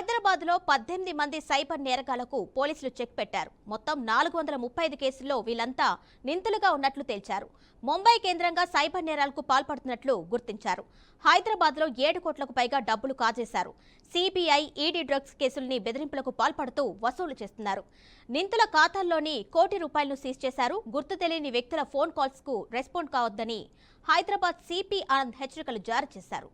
హైదరాబాద్లో పద్దెనిమిది మంది సైబర్ నేరగాళ్ళకు పోలీసులు చెక్ పెట్టారు. మొత్తం నాలుగు వందల ముప్పై ఐదు కేసుల్లో వీళ్ళంతా నిందితులుగా ఉన్నట్లు తేల్చారు. ముంబై కేంద్రంగా సైబర్ నేరాలకు పాల్పడుతున్నట్లు గుర్తించారు. హైదరాబాద్లో ఏడు కోట్లకు పైగా డబ్బులు కాజేశారు. సిబిఐ ఈడీ డ్రగ్స్ కేసుల్ని బెదిరింపులకు పాల్పడుతూ వసూలు చేస్తున్నారు. నిందితుల ఖాతాల్లోని కోటి రూపాయలను సీజ్ చేశారు. గుర్తు తెలియని వ్యక్తుల ఫోన్ కాల్స్కు రెస్పాండ్ కావద్దని హైదరాబాద్ సిపి ఆనంద్ హెచ్చరికలు జారీ చేశారు.